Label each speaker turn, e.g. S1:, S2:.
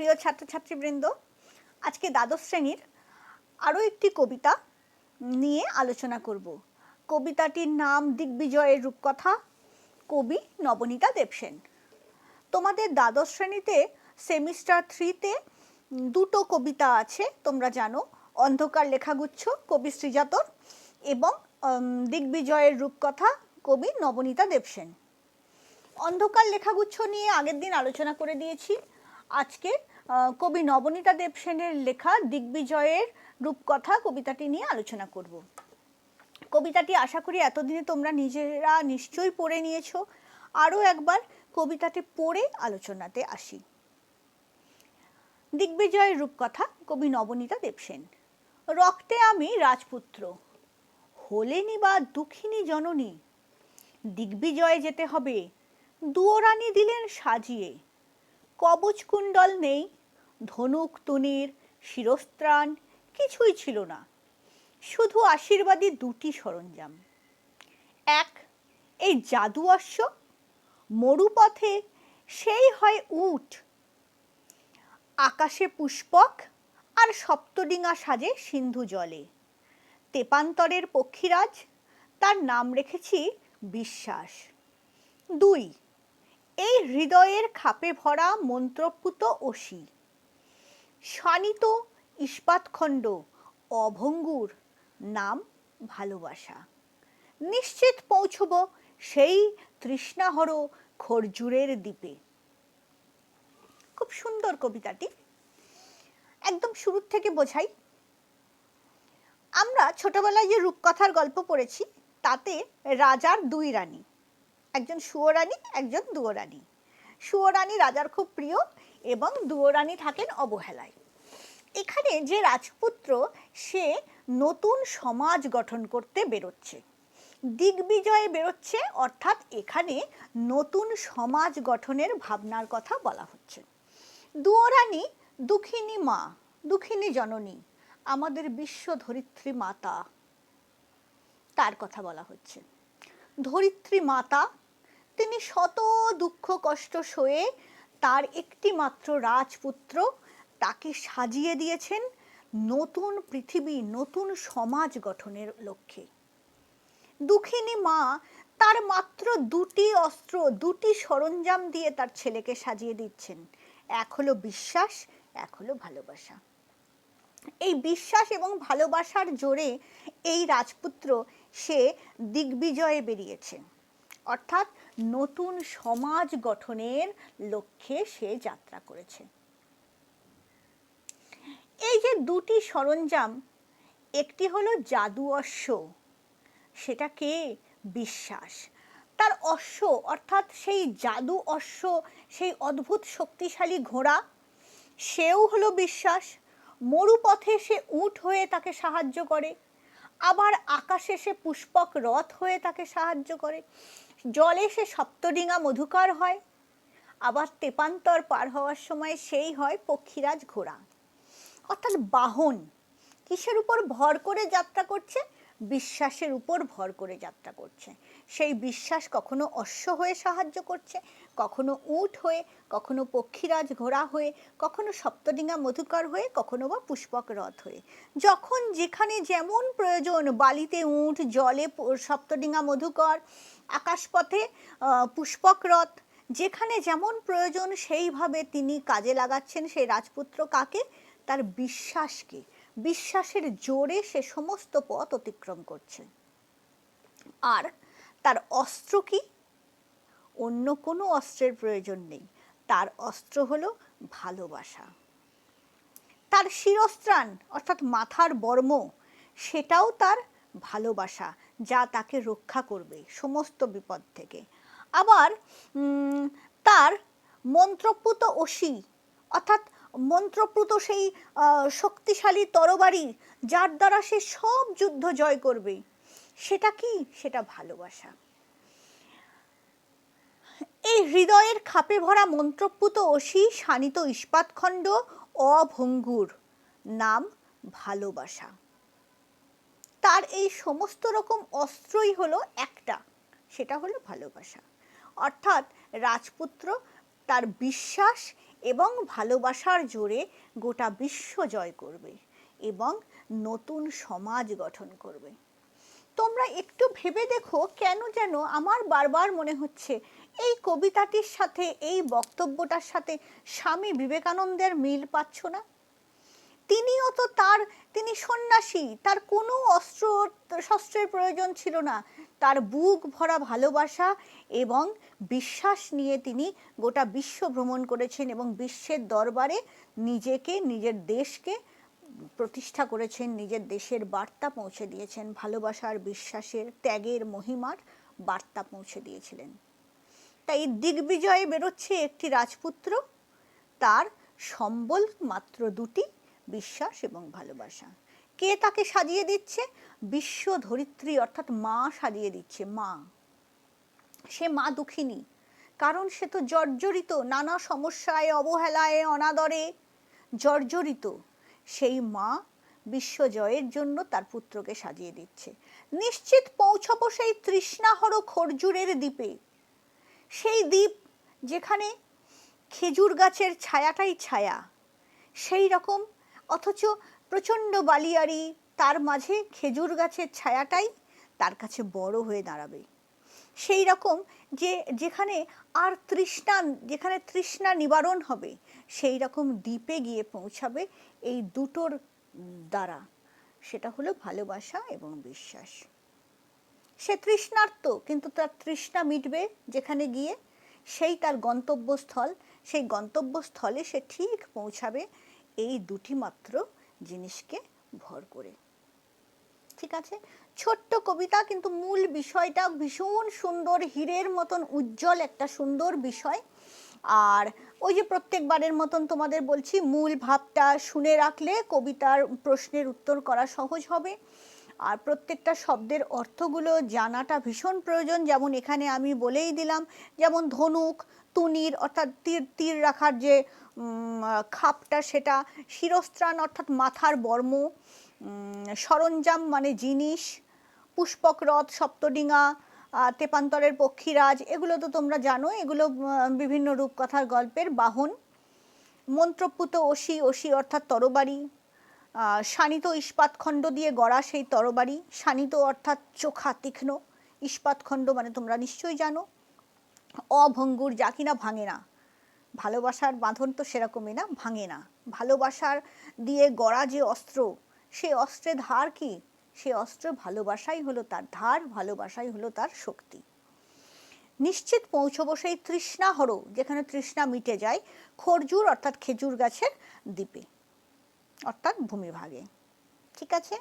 S1: প্রিয় ছাত্রছাত্রীবৃন্দ, আজকে দ্বাদশ শ্রেণির আরও একটি কবিতা নিয়ে আলোচনা করব। কবিতাটির নাম দিগ্বিজয়ের রূপকথা, কবি নবনীতা দেবসেন। তোমাদের দ্বাদশ শ্রেণীতে সেমিস্টার থ্রিতে দুটো কবিতা আছে, তোমরা জানো, অন্ধকার লেখাগুচ্ছ, কবি শ্রীজাতর এবং দিগ্বিজয়ের রূপকথা, কবি নবনীতা দেবসেন। অন্ধকার লেখাগুচ্ছ নিয়ে আগের দিন আলোচনা করে দিয়েছি। আজকে কবি নবনীতা দেবসেনের লেখা দিগ্বিজয়ের রূপকথা কবিতাটি নিয়ে আলোচনা করব। কবিতাটি আশা করি এতদিনে তোমরা নিজেরা নিশ্চয়ই পড়ে নিয়েছো। আরও একবার কবিতাটি পড়ে আলোচনাতে আসি। দিগ্বিজয়ের রূপকথা কবি নবনীতা দেবসেন রক্তে আমি রাজপুত্র, হলেনি বা দুঃখিনী জননী, দিগ্বিজয়ে যেতে হবে, দুয়োরানি দিলেন সাজিয়ে কবচ কুণ্ডল নেই, ধনুক তুনির শিরস্ত্রাণ কিছুই ছিল না। শুধু আশীর্বাদী দুটি সরঞ্জাম। এক, এই জাদু অশ্ব। মরুপথে সেই হয় উট। আকাশে পুষ্পক আর সপ্তডিঙা সাজে সিন্ধু জলে। তেপান্তরের পক্ষীরাজ, তার নাম রেখেছি বিশ্বাস। দুই এই হৃদয়ের খাপে ভরা মন্ত্রপুত অসি। শানিত ইস্পাতখণ্ড, অভঙ্গুর নাম ভালোবাসা। নিশ্চিত পৌঁছব সেই তৃষ্ণাহর খরজুরের দ্বীপে। খুব সুন্দর কবিতাটি। একদম শুরুর থেকে বোঝাই। আমরা ছোটবেলায় যে রূপকথার গল্প পড়েছি, তাতে রাজার দুই রানী। একজন সুয়োরানী, একজন দুয়োরানী। সুয়োরানী রাজার খুব প্রিয় এবং দুয়োরানী থাকেন অবহেলায়। এখানে যে রাজপুত্র, সে নতুন সমাজ গঠন করতে বেরোচ্ছে। দিগ্বিজয়ে বেরোচ্ছে, অর্থাৎ এখানে নতুন সমাজ গঠনের ভাবনার কথা বলা হচ্ছে। দুয়োরানী, দুঃখিনী মা, দুঃখিনী জননী, আমাদের বিশ্ব ধরিত্রী মাতা, তার কথা বলা হচ্ছে। ধরিত্রী মাতা তিনি শত দুঃখ কষ্ট সয়ে তার একটি মাত্র রাজপুত্র তাকে সাজিয়ে দিয়েছেন নতুন পৃথিবী, নতুন সমাজ গঠনের লক্ষ্যে। দুঃখিনী মা তার মাত্র দুটি অস্ত্র, দুটি সরঞ্জাম দিয়ে তার ছেলেকে সাজিয়ে দিচ্ছেন। এক হলো বিশ্বাস, এক হলো ভালোবাসা। এই বিশ্বাস এবং ভালোবাসার জোরে এই রাজপুত্র সে দিগ্বিজয়ে বেরিয়েছে। অর্থাৎ নতুন সমাজ গঠনের লক্ষ্যে সে যাত্রা করেছে। এই যে দুটি সরঞ্জাম, একটি হলো জাদু অশ্ব, সেটা কে? বিশ্বাস। তার অশ্ব, অর্থাৎ সেই জাদু অশ্ব, সেই অদ্ভুত শক্তিশালী ঘোড়া, সেও হলো বিশ্বাস। মরুপথে সে উট হয়ে তাকে সাহায্য করে, আবার আকাশে সে পুষ্পক রথ হয়ে তাকে সাহায্য করে। জলে সে সপ্তডিঙা মধুকর হয়। আবার তেপান্তর পার হওয়ার সময় সেই হয় পক্ষীরাজ ঘোড়া। অর্থাৎ বাহন কিসের উপর ভর করে যাত্রা করছে? বিশ্বাসের উপর ভর করে যাত্রা করছে। সেই বিশ্বাস কখনো অশ্ব হয়ে সাহায্য করছে, কখনো উট হয়ে, কখনো পক্ষীরাজ ঘোড়া হয়ে, কখনো সপ্তডিঙা মধুকর হয়ে, কখনো বা পুষ্পক রথ হয়ে। যখন যেখানে যেমন প্রয়োজন বালিতে উট, জলে সপ্তডিঙা মধুকর, আকাশপথে পুষ্পক রথ, যেখানে যেমন প্রয়োজন সেইভাবে তিনি কাজে লাগাচ্ছেন সেই রাজপুত্র কাকে? তার বিশ্বাসকে। বিশ্বাসের জোরে সে সমস্ত পথ অতিক্রম করছে। আর তার অস্ত্র কি? অন্য কোনো অস্ত্রের প্রয়োজন নেই। তার অস্ত্র হলো ভালোবাসা। তার শিরস্ত্রাণ, অর্থাৎ মাথার বর্ম, সেটাও তার ভালোবাসা, যা তাকে রক্ষা করবে সমস্ত বিপদ থেকে। আবার তার মন্ত্রপুত অসি অর্থাৎ মন্ত্রপুত সেই শক্তিশালী তরবারি যার দ্বারা সে সব যুদ্ধ জয় করবে। সেটা কি? সেটা ভালোবাসা। এই হৃদয়ের খাপে ভরা মন্ত্রপুত অসি শানিত ইস্পাতখণ্ড অভঙ্গুর, নাম ভালোবাসা। তার এই সমস্ত রকম অস্ত্রই হলো একটা, সেটা হলো ভালোবাসা। অর্থাৎ রাজপুত্র তার বিশ্বাস এবং ভালোবাসার জোরে গোটা বিশ্ব জয় করবে এবং নতুন সমাজ গঠন করবে। তোমরা একটু ভেবে দেখো কেন যেন আমার বারবার মনে হচ্ছে এই কবিতাটির সাথে, এই বক্তব্যটার সাথে স্বামী বিবেকানন্দের মিল পাচ্ছ না। তিনিও তো তার, তিনি সন্ন্যাসী, তার কোনো অস্ত্র, শস্ত্রের প্রয়োজন ছিল না। তার বুক ভরা ভালোবাসা এবং বিশ্বাস নিয়ে তিনি গোটা বিশ্ব ভ্রমণ করেছেন এবং বিশ্বের দরবারে নিজেকে, নিজের দেশকে প্রতিষ্ঠা করেছেন, নিজের দেশের বার্তা পৌঁছে দিয়েছেন, ভালোবাসার, বিশ্বাসের, ত্যাগের, মহিমার বার্তা পৌঁছে দিয়েছিলেন। তাই দিগ্বিজয়ে বেরোচ্ছে একটি রাজপুত্র, তার সম্বল মাত্র দুটি বিশ্বাস এবং ভালোবাসা। কে তাকে সাজিয়ে দিচ্ছে? বিশ্ব ধরিত্রী অর্থাৎ মা সাজিয়ে দিচ্ছে, মা। সে মা দুঃখিনী। কারণ সে তো জর্জরিত, নানা সমস্যায়, অবহেলায়, অনাদরে জর্জরিত। সেই মা বিশ্বজয়ের জন্য তার পুত্রকে সাজিয়ে দিচ্ছে। নিশ্চিত পৌঁছবো সেই তৃষ্ণাহর খরজুরের দ্বীপে। সেই দ্বীপ যেখানে খেজুর গাছের ছায়াটাই ছায়া। সেই রকম অথচ প্রচণ্ড বালিয়ারি তার মাঝে খেজুর গাছের ছায়াটাই তার কাছে বড় হয়ে দাঁড়াবে। সেই রকম যে, যেখানে আর তৃষ্ণা, যেখানে তৃষ্ণা নিবারণ হবে, সেই রকম দ্বীপে গিয়ে পৌঁছাবে এই দুটোর দ্বারা। সেটা হলো ভালোবাসা এবং বিশ্বাস। সে তৃষ্ণার্ত, কিন্তু তার তৃষ্ণা মিটবে যেখানে গিয়ে। সেই তার গন্তব্যস্থল, সেই গন্তব্যস্থলে সে ঠিক পৌঁছাবে এই দুটি মাত্র জিনিসকে ভর করে। ঠিক আছে? ছোট্ট কবিতা কিন্তু মূল বিষয়টা ভীষণ সুন্দর, হীরের মতন উজ্জ্বল একটা সুন্দর বিষয়। আর ওই যে প্রত্যেকবারের মতন তোমাদের বলছি, মূল ভাবটা শুনে রাখলে কবিতার প্রশ্নের উত্তর করা সহজ হবে। আর প্রত্যেকটা শব্দের অর্থগুলো জানাটা ভীষণ প্রয়োজন। যেমন এখানে আমি বলেই দিলাম, যেমন ধনুক, তুনির অর্থাৎ তীর তীর রাখার যে খাপটা সেটা, শিরস্ত্রাণ অর্থাৎ মাথার বর্ম সরঞ্জাম মানে জিনিস, পুষ্পক রথ, সপ্তডিঙা তেপান্তরের পক্ষীরাজ, এগুলো তো তোমরা জানো, এগুলো বিভিন্ন রূপকথার গল্পের বাহন। মন্ত্রপুত অসি অসি অর্থাৎ তরবারি। শানিত ইস্পাতখণ্ড দিয়ে গড়া সেই তরবারি, শানিত অর্থাৎ চোখা তীক্ষ্ণ। ইস্পাতখণ্ড মানে তোমরা নিশ্চয়ই জানো। অভঙ্গুর যা কিনা ভাঙে না। ভালোবাসার বাঁধন তো সেরকমই না, ভাঙে না। ভালোবাসার দিয়ে গড়া যে অস্ত্র, সে অস্ত্রে ধার কি? সে অস্ত্র ভালোবাসাই হলো তার ধার, ভালোবাসাই হলো তার শক্তি। নিশ্চিত পৌঁছবো সেই তৃষ্ণা হরো, যেখানে তৃষ্ণা মিটে যায় খরজুর অর্থাৎ খেজুর গাছের দ্বীপে। অর্থাৎ ভূমিভাগে। ঠিক আছে?